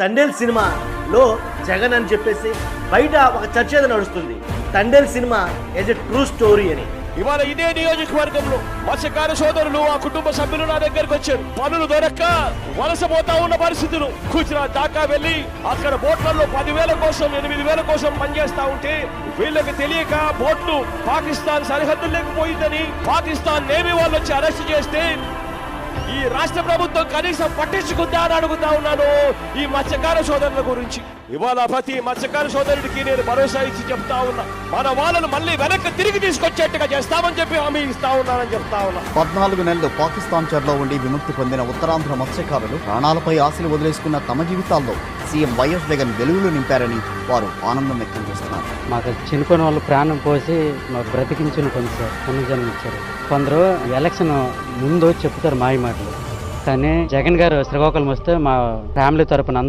తండేల్ సినిమాలో జగన్ అని చెప్పేసి బయట ఒక చర్చ నడుస్తుంది. Thandel cinema as a true story అని. ఇవాళ ఇదే నియోజకవర్గంలో మత్స్యకార సోదరులు ఆ కుటుంబ సభ్యులు నా దగ్గరకు వచ్చారు. పనులు దొరక్క వలసపోతా ఉన్న పరిస్థితులు. గుజరాత్ దాకా వెళ్ళి అక్కడ బోట్లలో పదివేల కోసం ఎనిమిది వేల కోసం పనిచేస్తా ఉంటే వీళ్ళకి తెలియక బోట్లు పాకిస్తాన్ సరిహద్దు లేకపోయిందని పాకిస్తాన్ నేవీ వాళ్ళు వచ్చి అరెస్ట్ చేస్తే ఈ రాష్ట్ర ప్రభుత్వం కనీసం పట్టించుకుందా అని అడుగుతా ఉన్నాను ఈ మత్స్యకార సోదరుల గురించి. ఇవాళ ప్రతి మత్స్యకార సోదరుడికి నేను భరోసా ఇచ్చి చెప్తా ఉన్నా. మన వాళ్ళను మళ్ళీ వెనక్కి తిరిగి తీసుకొచ్చేట్టుగా చేస్తామని చెప్పి హామీ ఇస్తా ఉన్నానని చెప్తా ఉన్నా. పద్నాలుగు నెలలు పాకిస్తాన్ చెరలో ఉండి విముక్తి పొందిన ఉత్తరాంధ్ర మత్స్యకారులు ప్రాణాలపై ఆశలు వదిలేసుకున్న తమ జీవితాల్లో సీఎం వైఎస్ జగన్ వెలుగులు నింపారని వారు ఆనందం వ్యక్తం చేస్తున్నారు. మాకు చనిపోయిన వాళ్ళు ప్రాణం పోసి మాకు బ్రతికించిన కొంచెం సార్ కొందరు ఎలక్షన్ ముందు చెప్తారు మాయ మాటలు. కానీ జగన్ గారు శ్రీకాకుళం వస్తే మా ఫ్యామిలీ తరపున అందరూ